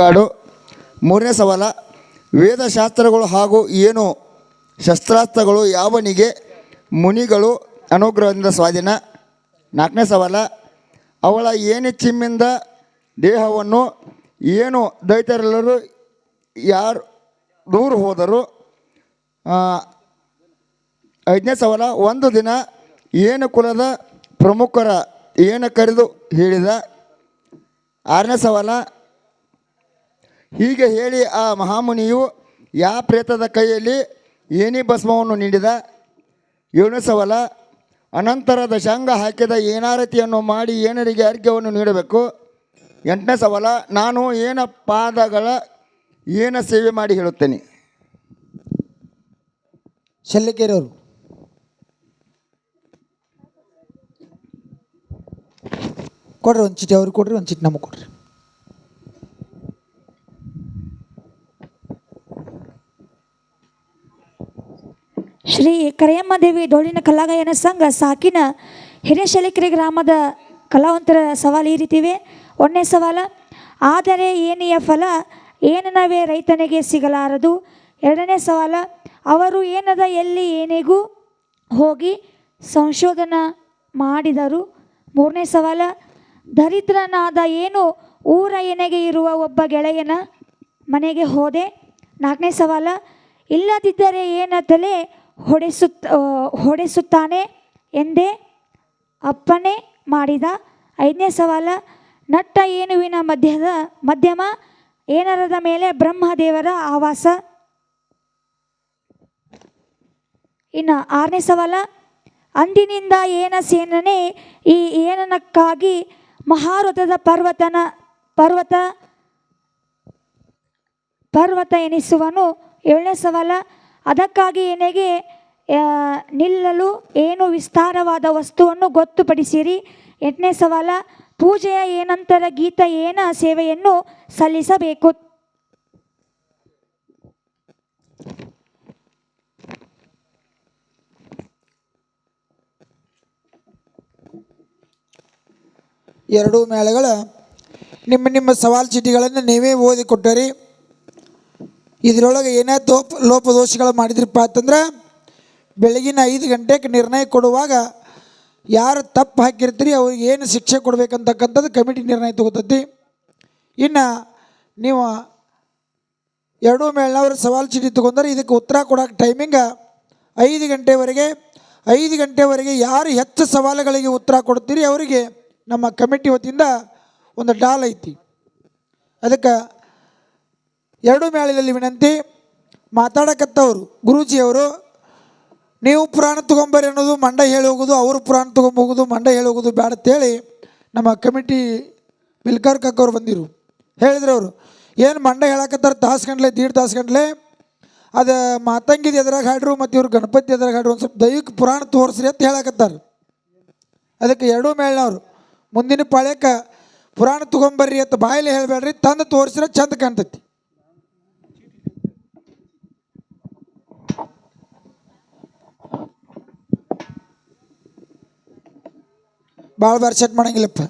ಗಾಡು. ಮೂರನೇ ಸವಾಲ, ವೇದಶಾಸ್ತ್ರಗಳು ಹಾಗೂ ಏನು ಶಸ್ತ್ರಾಸ್ತ್ರಗಳು ಯಾವನಿಗೆ ಮುನಿಗಳು ಅನುಗ್ರಹದಿಂದ ಸ್ವಾಧೀನ? ನಾಲ್ಕನೇ ಸವಾಲ, ಅವಳ ಏನು ಚಿಮ್ಮಿಂದ ದೇಹವನ್ನು ಏನು ದೈತರೆಲ್ಲರೂ ಯಾರು ದೂರು ಹೋದರು? ಐದನೇ ಸವಾಲ, ಒಂದು ದಿನ ಏನು ಕುಲದ ಪ್ರಮುಖರ ಏನು ಕರೆದು ಹೇಳಿದ? ಆರನೇ ಸವಾಲ ಹೀಗೆ ಹೇಳಿ ಆ ಮಹಾಮುನಿಯು ಯಾ ಪ್ರೇತದ ಕೈಯಲ್ಲಿ ಏನಿ ಭಸ್ಮವನ್ನು ನೀಡಿದ? ಏಳನೇ ಸವಾಲ. ಅನಂತರ ದಶಾಂಗ ಹಾಕಿದ ಏನಾರತಿಯನ್ನು ಮಾಡಿ ಏನರಿಗೆ ಅರ್ಘ್ಯವನ್ನು ನೀಡಬೇಕು. ಎಂಟನೇ ಸವಾಲ. ನಾನು ಏನ ಪಾದಗಳ ಏನ ಸೇವೆ ಮಾಡಿ ಹೇಳುತ್ತೇನೆ? ಶಲ್ಯಕೇರಿಯವರು ಕೊಡ್ರಿ ಒಂದು ಚೀಟಿ ಅವ್ರಿಗೆ ಕೊಡ್ರಿ, ಒಂದು ಚೀಟಿ ನಮಗೆ ಕೊಡ್ರಿ. ಶ್ರೀ ಕರೆಯಮ್ಮ ದೇವಿ ಡೋಳಿನ ಕಲಾಗಾಯನ ಸಂಘ ಸಾಕಿನ ಹಿರೇಶಲಿಕೆರೆ ಗ್ರಾಮದ ಕಲಾವಂತರ ಸವಾಲು ಈ ರೀತಿವೆ ಒಂದನೇ ಸವಾಲ, ಆದರೆ ಏನೆಯ ಫಲ ಏನನವೇ ರೈತನಿಗೆ ಸಿಗಲಾರದು. ಎರಡನೇ ಸವಾಲ, ಅವರು ಏನದ ಎಲ್ಲಿ ಏನಿಗೂ ಹೋಗಿ ಸಂಶೋಧನ ಮಾಡಿದರು. ಮೂರನೇ ಸವಾಲು, ದರಿದ್ರನಾದ ಏನು ಊರ ಎನೆಗೆ ಇರುವ ಒಬ್ಬ ಗೆಳೆಯನ ಮನೆಗೆ ಹೋದೆ. ನಾಲ್ಕನೇ ಸವಾಲ, ಇಲ್ಲದಿದ್ದರೆ ಏನ ತಲೆ ಹೊಡೆಸುತ್ತ ಹೊಡೆಸುತ್ತಾನೆ ಎಂದೇ ಅಪ್ಪನೆ ಮಾಡಿದ. ಐದನೇ ಸವಾಲ, ನಟ್ಟ ಏನುವಿನ ಮಧ್ಯದ, ಮಧ್ಯಮ? ಏನರದ ಮೇಲೆ ಬ್ರಹ್ಮದೇವರ ಆವಾಸ? ಇನ್ನು ಆರನೇ ಸವಾಲ, ಅಂದಿನಿಂದ ಏನ ಸೇನನೆ ಈ ಏನನಕ್ಕಾಗಿ ಮಹಾರಥದ ಪರ್ವತನ, ಪರ್ವತ ಪರ್ವತ ಎನಿಸುವನು? ಏಳನೇ ಸವಾಲ ಅದಕ್ಕಾಗಿ ಏನೆಗೆ ನಿಲ್ಲಲು ಏನು ವಿಸ್ತಾರವಾದ ವಸ್ತುವನ್ನು ಗೊತ್ತುಪಡಿಸಿರಿ. ಎಂಟನೇ ಸವಾಲ, ಪೂಜೆಯ ಏನಂತರ ಗೀತ ಏನ ಸೇವೆಯನ್ನು ಸಲ್ಲಿಸಬೇಕು? ಎರಡೂ ಮೇಳಗಳ, ನಿಮ್ಮ ನಿಮ್ಮ ಸವಾಲು ಚೀಟಿಗಳನ್ನು ನೀವೇ ಓದಿ ಕೊಟ್ಟರಿ ಇದರೊಳಗೆ ಏನೇ ದೋಪ, ಲೋಪದೋಷಗಳು ಮಾಡಿದ್ರಪ್ಪ ಅಂತಂದ್ರೆ ಬೆಳಗಿನ ಐದು ಗಂಟೆಗೆ ನಿರ್ಣಯ ಕೊಡುವಾಗ ಯಾರು ತಪ್ಪು ಹಾಕಿರ್ತೀರಿ, ಅವ್ರಿಗೆ ಏನು ಶಿಕ್ಷೆ ಕೊಡಬೇಕಂತಕ್ಕಂಥದ್ದು ಕಮಿಟಿ ನಿರ್ಣಯ ತಗೋತೈತಿ. ಇನ್ನು ನೀವು ಎರಡೂ ಮೇಳನವ್ರು ಸವಾಲು ಚೀಟಿ ತೊಗೊಂಡ್ರೆ ಇದಕ್ಕೆ ಉತ್ತರ ಕೊಡೋಕೆ ಟೈಮಿಂಗ ಐದು ಗಂಟೆವರೆಗೆ ಐದು ಗಂಟೆವರೆಗೆ ಯಾರು ಹೆಚ್ಚು ಸವಾಲುಗಳಿಗೆ ಉತ್ತರ ಕೊಡ್ತೀರಿ, ಅವರಿಗೆ ನಮ್ಮ ಕಮಿಟಿ ವತಿಯಿಂದ ಒಂದು ಡಾಲ್ ಐತಿ. ಅದಕ್ಕೆ ಎರಡು ಮೇಳದಲ್ಲಿ ವಿನಂತಿ, ಮಾತಾಡಕತ್ತವರು ಗುರೂಜಿಯವರು, ನೀವು ಪುರಾಣ ತೊಗೊಂಬರಿ ಅನ್ನೋದು ಮಂಡ ಹೇಳಿ ಹೋಗೋದು, ಅವರು ಪುರಾಣ ತೊಗೊಂಬೋಗೋದು ಮಂಡ ಹೇಳಿ ಹೋಗೋದು ಅಂತೇಳಿ ನಮ್ಮ ಕಮಿಟಿ ವಿಲ್ಕರ್ ಕಕ್ಕವ್ರು ಬಂದಿರು. ಹೇಳಿದ್ರು ಅವರು, ಏನು ಮಂಡ ಹೇಳಕತ್ತಾರ ತಾಸು ಗಂಟ್ಲೆ, ದೀಡ್ ತಾಸು ಗಂಟ್ಲೆ, ಅದು ಮಾತಂಗಿದ ಎದ್ರಾಗ ಹಾಡ್ರು ಮತ್ತು ಇವ್ರು ಗಣಪತಿ ಎದ್ರಾಗ ಹಾಡ್ರು ಒಂದು ಸ್ವಲ್ಪ ದೈವಿಕ ಪುರಾಣ ತೋರಿಸ್ರಿ ಅಂತ ಹೇಳಕತ್ತಾರ. ಅದಕ್ಕೆ ಎರಡೂ ಮೇಳನವ್ರು ಮುಂದಿನ ಪಾಳ್ಯಕ್ಕೆ ಪುರಾಣ ತೊಗೊಂಬರ್ರಿ ಅಂತ ಬಾಯಲ್ಲಿ ಹೇಳಬೇಡ್ರಿ, ತಂದು ತೋರಿಸಿದ್ರೆ ಚಂದ ಕಾಣ್ತೈತಿ. ಭಾಳ ಬಾರಿ ಸೆಟ್ ಮಾಡಂಗಿಲ್ಲಪ್ಪ.